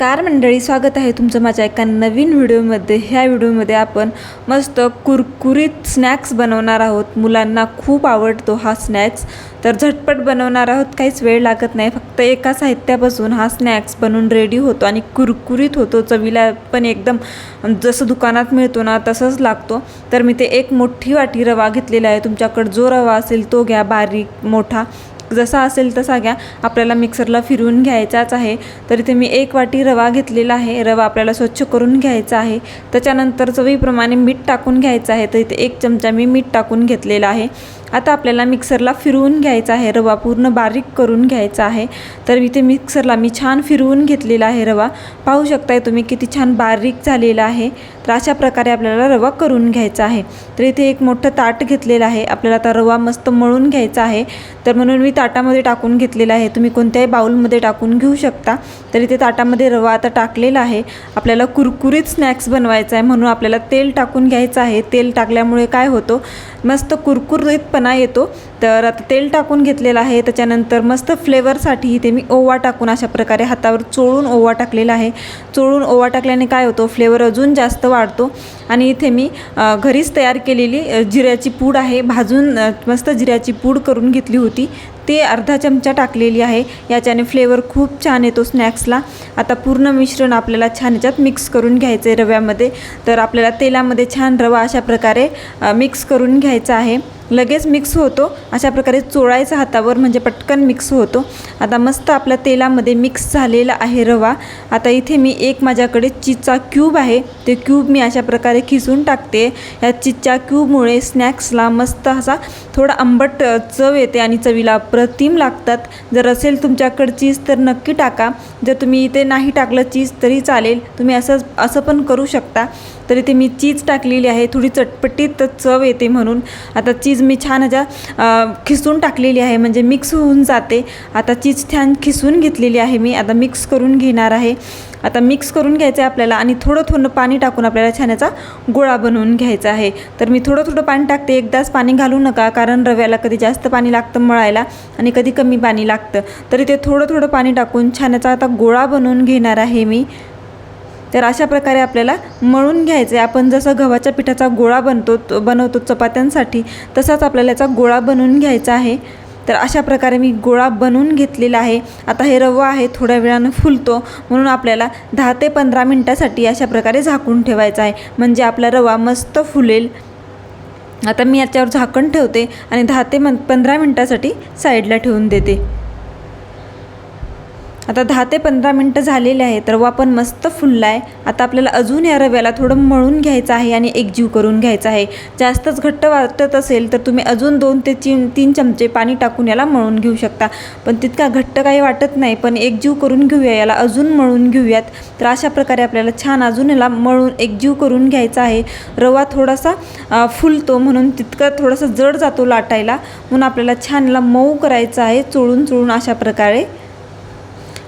नमस्कार मंडळी स्वागत आहे तुमचं माझ्या एका नवीन व्हिडिओमध्ये. ह्या व्हिडिओमध्ये आपण मस्त कुरकुरीत स्नॅक्स बनवणार आहोत. मुलांना खूप आवडतो हा स्नॅक्स. तर झटपट बनवणार आहोत काहीच वेळ लागत नाही. फक्त एका साहित्यापासून हा स्नॅक्स बनवून रेडी होतो आणि कुरकुरीत होतो. चवीला पण एकदम जसं दुकानात मिळतो ना तसंच लागतो. तर मी ते एक मोठी वाटी रवा घेतलेला आहे. तुमच्याकडं जो रवा असेल तो घ्या बारीक मोठा. जसा असेल तसा घ्या. आपल्याला मिक्सरला फिरवून घ्यायचाच आहे. तर इथे मी एक वाटी रवा घेतलेला आहे. रवा आपल्याला स्वच्छ करून घ्यायचा आहे. त्याच्यानंतर चवीप्रमाणे मीठ टाकून घ्यायचं आहे. तर इथे एक चमचा मी मीठ टाकून घेतलेला आहे. आता आपल्याला मिक्सरला फिरवून घ्यायचा आहे. रवा पूर्ण बारीक करून घ्यायचा आहे. तर इथे मिक्सरला मी छान फिरवून घेतलेला आहे रवा. पाहू शकताय तुम्ही किती छान बारीक झालेला आहे. तर अशा प्रकारे आपल्याला रवा करून घ्यायचा आहे. तर इथे एक मोठं ताट घेतलेलं आहे. आपल्याला आता रवा मस्त मळून घ्यायचा आहे. तर म्हणून मी ताटामध्ये टाकून घेतलेला आहे. तुम्ही कोणत्याही बाउलमध्ये टाकून घेऊ शकता. तर इथे ताटामध्ये रवा आता टाकलेला आहे. आपल्याला कुरकुरीत स्नॅक्स बनवायचा आहे. म्हणून आपल्याला तेल टाकून घ्यायचं आहे. तेल टाकल्यामुळे काय होतं? मस्त कुरकुरीतपणा येतो. तर आता तेल टाकून घेतलेलं आहे. त्याच्यानंतर मस्त फ्लेवरसाठी इथे मी ओवा टाकून अशा प्रकारे हातावर चोळून ओवा टाकलेला आहे. चोळून ओवा टाकल्याने काय होतो? फ्लेवर अजून जास्त वाढतो. आणि इथे मी घरीच तयार केलेली जिऱ्याची पूड आहे. भाजून मस्त जिऱ्याची पूड करून घेतली होती. ते अर्धा चमचा टाकलेली आहे. याच्याने फ्लेवर खूप छान येतो स्नॅक्सला आता पूर्ण मिश्रण आपल्याला छान याच्यात मिक्स करून घ्यायचं आहे रव्यामध्ये. तर आपल्याला तेलामध्ये छान रवा अशा प्रकारे मिक्स करून घ्यायचा आहे. लगेच मिक्स होतो. अशा प्रकारे चोळायचा हातावर म्हणजे पटकन मिक्स होतो. आता मस्त आपल्या तेलामध्ये मिक्स झालेला आहे रवा. आता इथे मी एक माझ्याकडे चीजचा क्यूब आहे. ते क्यूब मी अशा प्रकारे खिसून टाकते. या चीजच्या क्यूबमुळे स्नॅक्सला मस्त असा थोडा आंबट चव येते आणि चवीला अप्रतिम लागतात. जर असेल तुमच्याकडे चीज तर नक्की टाका. जर तुम्ही इथे नाही टाकलं चीज तरी चालेल. तुम्ही असं असं पण करू शकता. तर इथे मी चीज टाकलेली आहे. थोडी चटपटीत चव येते म्हणून. आता चीज मी छान ह्याच्या खिसून टाकलेली आहे. म्हणजे मिक्स होऊन जाते. आता चीज छान खिसून घेतलेली आहे मी. आता मिक्स करून घेणार आहे. आता मिक्स करून घ्यायचं आहे आपल्याला आणि थोडं थोडं पाणी टाकून आपल्याला छान याचा गोळा बनवून घ्यायचा आहे. तर मी थोडं थोडं पाणी टाकते. एकदाच पाणी घालू नका कारण रव्याला कधी जास्त पाणी लागतं मळायला आणि कधी कमी पाणी लागतं. तर इथे थोडं थोडं पाणी टाकून छान याचा आता गोळा बनवून घेणार आहे मी. तर अशा प्रकारे आपल्याला मळून घ्यायचं आहे. आपण जसं गव्हाच्या पिठाचा गोळा बनतो बनवतो चपात्यांसाठी तसाच आपल्याला याचा गोळा बनवून घ्यायचा आहे. तर अशा प्रकारे मी गोळा बनवून घेतलेला आहे. आता हे रवा आहे थोड्या वेळानं फुलतो. म्हणून आपल्याला दहा ते पंधरा मिनटासाठी अशा प्रकारे झाकून ठेवायचा आहे. म्हणजे आपला रवा मस्त फुलेल. आता मी याच्यावर झाकण ठेवते आणि दहा ते मन पंधरा मिनटासाठी साईडला ठेवून देते. आता दहा ते पंधरा मिनटं झालेले आहेत रवा पण मस्त फुलला आहे आता आपल्याला अजून या रव्याला थोडं मळून घ्यायचं आहे आणि एकजीव करून घ्यायचं आहे. जास्तच घट्ट वाटत असेल तर तुम्ही अजून दोन ते तीन तीन चमचे पाणी टाकून याला मळून घेऊ शकता. पण तितका घट्ट काही वाटत नाही पण एकजीव करून घेऊया याला अजून मळून घेऊयात. तर अशा प्रकारे आपल्याला छान अजून याला मळून एकजीव करून घ्यायचा आहे. रवा थोडासा फुलतो म्हणून तितकं थोडंसं जड जातो लाटायला. म्हणून आपल्याला छान याला मऊ करायचं आहे चोळून चोळून अशा प्रकारे.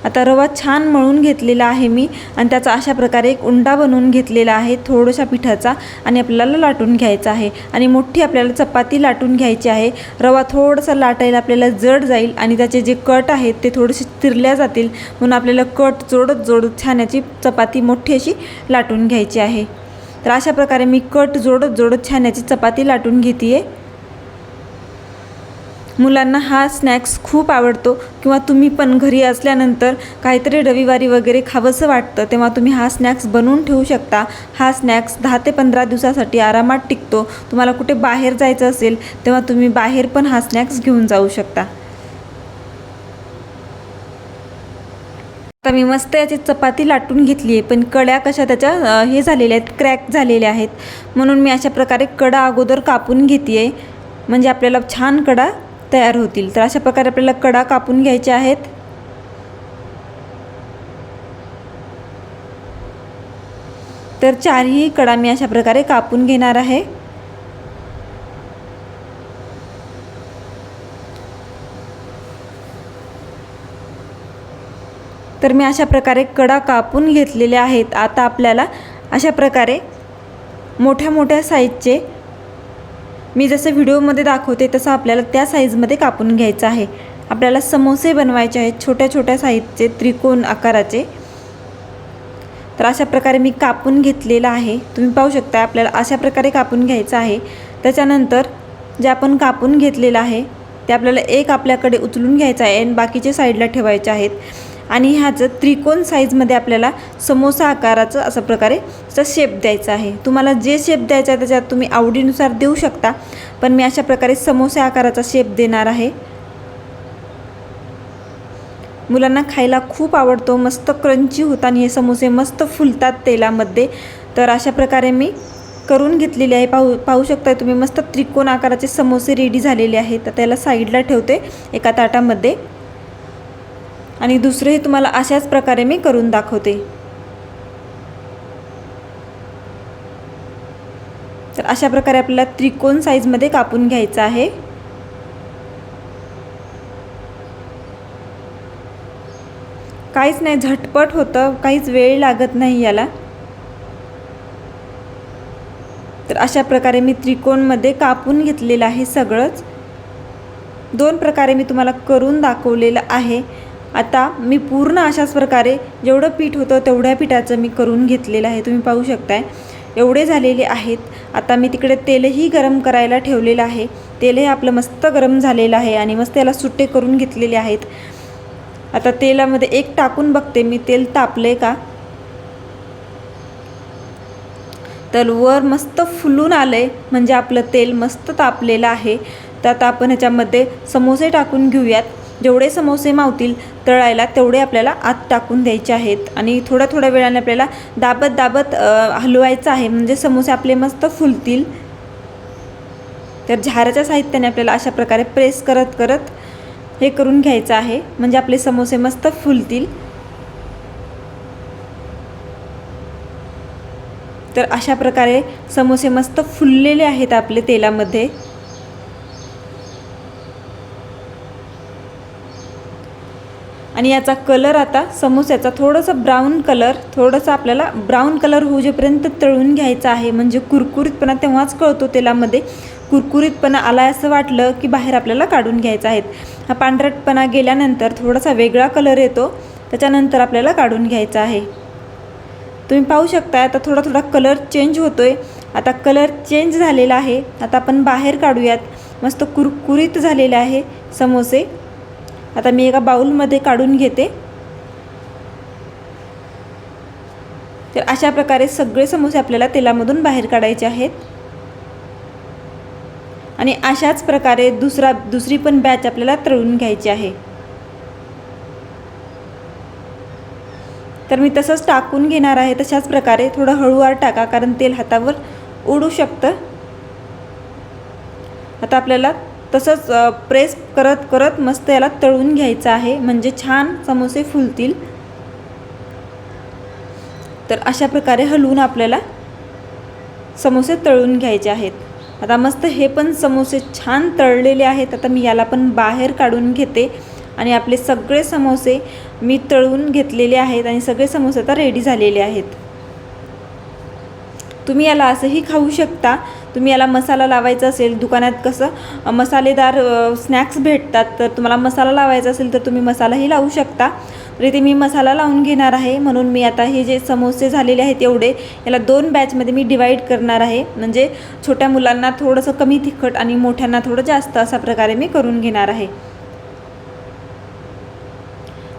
आता रवा छान मळून घेतलेला आहे मी आणि त्याचा अशा प्रकारे एक उंडा बनवून घेतलेला आहे थोडंशा पिठाचा आणि आपल्याला लाटून घ्यायचा आहे. आणि मोठी आपल्याला चपाती लाटून घ्यायची आहे. रवा थोडासा लाटायला आपल्याला जड जाईल आणि त्याचे जे कट आहेत ते थोडेसे चिरल्या जातील. म्हणून आपल्याला कट जोडत जोडत छान याची चपाती मोठी अशी लाटून घ्यायची आहे. तर अशा प्रकारे मी कट जोडत जोडत छान याची चपाती लाटून घेते आहे मुलांना हा स्नॅक्स खूप आवडतो किंवा तुम्ही पण घरी असल्यानंतर काहीतरी रविवारी वगैरे खावंसं वाटतं तेव्हा तुम्ही हा स्नॅक्स बनवून ठेवू शकता. हा स्नॅक्स दहा ते पंधरा दिवसासाठी आरामात टिकतो. तुम्हाला कुठे बाहेर जायचं असेल तेव्हा तुम्ही बाहेर पण हा स्नॅक्स घेऊन जाऊ शकता. आता मी मस्त याची चपाती लाटून घेतली आहे पण कड्या कशा त्याच्या हे झालेल्या आहेत क्रॅक झालेल्या आहेत. म्हणून मी अशा प्रकारे कडा अगोदर कापून घेते आहे म्हणजे आपल्याला छान कडा तयार होतील. तर अशा प्रकारे आपल्याला कडा कापून घ्यायच्या आहेत. तर चारही कडा मी अशा प्रकारे कापून घेणार आहे. तर मी अशा प्रकारे कडा कापून घेतलेल्या आहेत. आता आपल्याला अशा प्रकारे मोठ्या मोठ्या साईजचे मी जसं व्हिडिओमध्ये दाखवते तसं आपल्याला त्या साईजमध्ये कापून घ्यायचं आहे. आपल्याला समोसे बनवायचे आहेत छोट्या छोट्या साईजचे त्रिकोण आकाराचे. तर अशा प्रकारे मी कापून घेतलेला आहे. तुम्ही पाहू शकता आपल्याला अशा प्रकारे कापून घ्यायचं आहे. त्याच्यानंतर जे आपण कापून घेतलेलं आहे ते आपल्याला एक आपल्याकडे उचलून घ्यायचं आहे आणि बाकीचे साईडला ठेवायचे आहेत. आणि ह्याचं त्रिकोण साईजमध्ये आपल्याला समोसा आकाराचं अशा प्रकारे शेप द्यायचा आहे. तुम्हाला जे शेप द्यायचा आहे त्याच्यात तुम्ही आवडीनुसार देऊ शकता. पण मी अशा प्रकारे समोसा आकाराचा शेप देणार आहे. मुलांना खायला खूप आवडतो मस्त क्रंची होतात आणि हे समोसे मस्त फुलतात तेलामध्ये. तर अशा प्रकारे मी करून घेतलेले आहे. पाहू पाहू शकता तुम्ही मस्त त्रिकोण आकाराचे समोसे रेडी झालेले आहेत. तर त्याला साईडला ठेवते एका ताटामध्ये. आणि दुसरेही तुम्हाला अशाच प्रकारे मी करून दाखवते. तर अशा प्रकारे आपल्याला त्रिकोण साईजमध्ये कापून घ्यायचं आहे. काहीच नाही झटपट होतं काहीच वेळ लागत नाही याला. तर अशा प्रकारे मी त्रिकोणमध्ये कापून घेतलेलं आहे सगळंच. दोन प्रकारे मी तुम्हाला करून दाखवलेलं आहे. आता मी पूर्ण अशाच प्रकारे जेवढं पीठ होतं तेवढ्या पिठाचं मी करून घेतलेलं आहे. तुम्ही पाहू शकताय. एवढे झालेले आहेत. आता मी तिकडे तेलही गरम करायला ठेवलेलं आहे. तेलही आपलं मस्त गरम झालेलं आहे आणि मस्त याला सुट्टे करून घेतलेले आहेत. आता तेलामध्ये एक टाकून बघते मी. तेल तापले का? तर वर मस्त फुलून आलं आहे म्हणजे आपलं तेल मस्त तापलेलं आहे. तर आता आपण ह्याच्यामध्ये समोसे टाकून घेऊयात. जेवढे समोसे मावतील तळायला तेवढे आपल्याला आत टाकून द्यायचे आहेत. आणि थोड्या थोड्या वेळाने आपल्याला दाबत दाबत हलवायचं आहे. म्हणजे समोसे आपले मस्त फुलतील. तर झाराच्या साहित्याने आपल्याला अशा प्रकारे प्रेस करत करत हे करून घ्यायचं आहे. म्हणजे आपले समोसे मस्त फुलतील. तर अशा प्रकारे समोसे मस्त फुललेले आहेत आपले तेलामध्ये. आणि याचा कलर आता समोस्याचा थोडंसं ब्राऊन कलर थोडंसं आपल्याला ब्राऊन कलर होऊजेपर्यंत तळून घ्यायचा आहे म्हणजे कुरकुरीतपणा तेव्हाच कळतो तेलामध्ये. कुरकुरीतपणा आला असं वाटलं की बाहेर आपल्याला काढून घ्यायचा आहे हा पांढरटपणा गेल्यानंतर थोडासा वेगळा कलर येतो त्याच्यानंतर आपल्याला काढून घ्यायचा आहे. तुम्ही पाहू शकता आता थोडा थोडा कलर चेंज होतो आहे आता कलर चेंज झालेला आहे. आता आपण बाहेर काढूयात. मस्त कुरकुरीत झालेले आहे समोसे. आता मी एका बाऊलमध्ये काढून घेते. तर अशा प्रकारे सगळे समोसे आपल्याला तेलामधून बाहेर काढायचे आहेत. आणि अशाच प्रकारे दुसरा दुसरी पण बॅच आपल्याला तळून घ्यायची आहे. तर मी तसंच टाकून घेणार आहे. तशाच प्रकारे थोडं हळूवार टाका कारण तेल हातावर उडू शकतं. आता आपल्याला तसंच प्रेस करत करत मस्त याला तळून घ्यायचं आहे. म्हणजे छान समोसे फुलतील. तर अशा प्रकारे हलवून आपल्याला समोसे तळून घ्यायचे आहेत. आता मस्त हे पण समोसे छान तळलेले आहेत. आता मी याला पण बाहेर काढून घेते. आणि आपले सगळे समोसे मी तळून घेतलेले आहेत आणि सगळे समोसे आता रेडी झालेले आहेत. तुम्ही याला असंही खाऊ शकता. तुम्ही याला मसाला लावायचा असेल दुकानात कसं मसालेदार स्नॅक्स भेटतात तर तुम्हाला मसाला लावायचा असेल तर तुम्ही मसालाही लावू शकता. तर इथे मी मसाला लावून घेणार आहे. म्हणून मी आता हे जे समोसे झालेले आहेत एवढे याला दोन बॅचमध्ये मी डिवाईड करणार आहे. म्हणजे छोट्या मुलांना थोडंसं कमी तिखट आणि मोठ्यांना थोडं जास्त अशा प्रकारे मी करून घेणार आहे.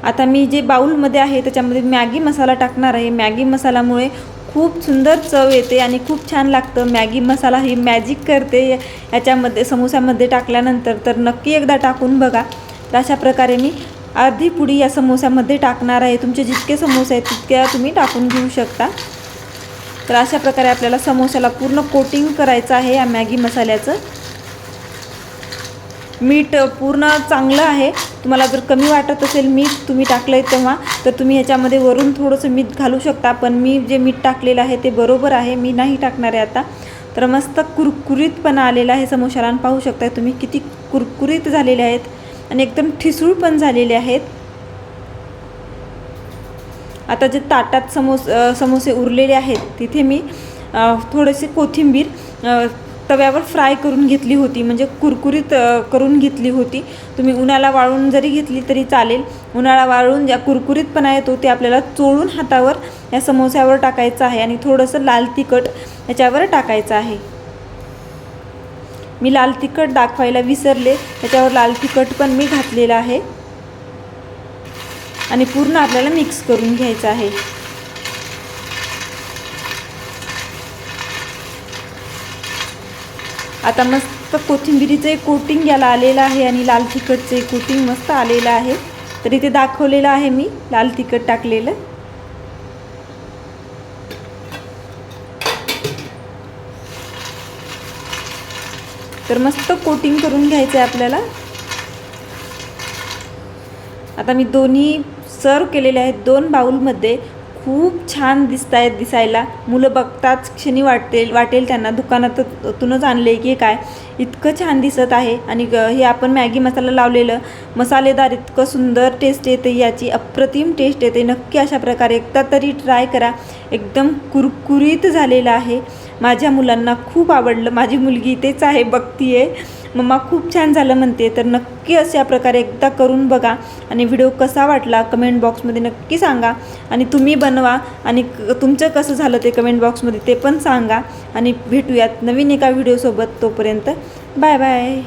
आता मी जे बाऊलमध्ये आहे त्याच्यामध्ये मॅगी मसाला टाकणार आहे. मॅगी मसाल्यामुळे खूप सुंदर चव येते आणि खूप छान लागतं. मॅगी मसाला ही मॅजिक करते. याच्यामध्ये समोसामध्ये टाकल्यानंतर तर नक्की एकदा टाकून बघा. तर अशा प्रकारे मी अर्धी पुडी या समोसामध्ये टाकणार आहे. तुमचे जितके समोसे आहेत तितक्या तुम्ही टाकून घेऊ शकता. तर अशा प्रकारे आपल्याला समोसाला पूर्ण कोटिंग करायचं आहे या मॅगी मसाल्याचं. मीठ पूर्ण चांगलं आहे. तुम्हाला जर कमी वाटत असेल मीठ तुम्ही टाकलं आहे तेव्हा तर तुम्ही ह्याच्यामध्ये वरून थोडंसं मीठ घालू शकता. पण मी जे मीठ टाकलेलं आहे ते बरोबर आहे मी नाही टाकणार आहे आता. तर मस्त कुरकुरीतपणा आलेला आहे समोशाला आणि पाहू शकता तुम्ही किती कुरकुरीत झालेले आहेत आणि एकदम ठिसूळ पण झालेले आहेत. आता जे ताटात समोस समोसे उरलेले आहेत तिथे मी थोडेसे कोथिंबीर तव्यावर फ्राय करून घेतली होती म्हणजे कुरकुरीत करून घेतली होती. तुम्ही उन्हाला वाळून जरी घेतली तरी चालेल. उन्हाळा वाळून ज्या कुरकुरीतपणा येतो ते आपल्याला चोळून हातावर या समोस्यावर टाकायचं आहे आणि थोडंसं लाल तिखट याच्यावर टाकायचं आहे. मी लाल तिखट दाखवायला विसरले त्याच्यावर लाल तिखट पण मी घातलेलं आहे. आणि पूर्ण आपल्याला मिक्स करून घ्यायचं आहे. आता मस्त कोथिंबिरीचं एक कोटिंग याला आलेलं आहे आणि लाल तिखटचं एक कोटिंग मस्त आलेलं आहे. तर इथे दाखवलेलं आहे मी लाल तिखट टाकलेलं. तर मस्त कोटिंग करून घ्यायचं आहे आपल्याला. आता मी दोन्ही सर्व केलेले आहेत दोन बाउलमध्ये खूप छान दिसत आहेत दिसायला. मुलं बघताच क्षणी वाटेल वाटेल त्यांना. दुकानातूनच आणले की काय. इतकं छान दिसत आहे. आणि ग- हे आपण मॅगी मसाला लावलेलं मसालेदार इतकं सुंदर टेस्ट येते याची. अप्रतिम टेस्ट येते. नक्की अशा प्रकारे एकदा तरी ट्राय करा. एकदम कुरकुरीत झालेलं आहे. माझ्या मुलांना खूप आवडलं. माझी मुलगी तेच आहे बघतीये. मम्मा खूप छान झालं म्हणते. तर नक्की अशा प्रकारे एकदा करून बघा. आणि व्हिडिओ कसा वाटला कमेंट बॉक्समध्ये नक्की सांगा. आणि तुम्ही बनवा. आणि क- तुमचं कसं झालं ते कमेंट बॉक्समध्ये ते पण सांगा. आणि भेटूयात नवीन एका व्हिडिओसोबत तोपर्यंत. Bye bye.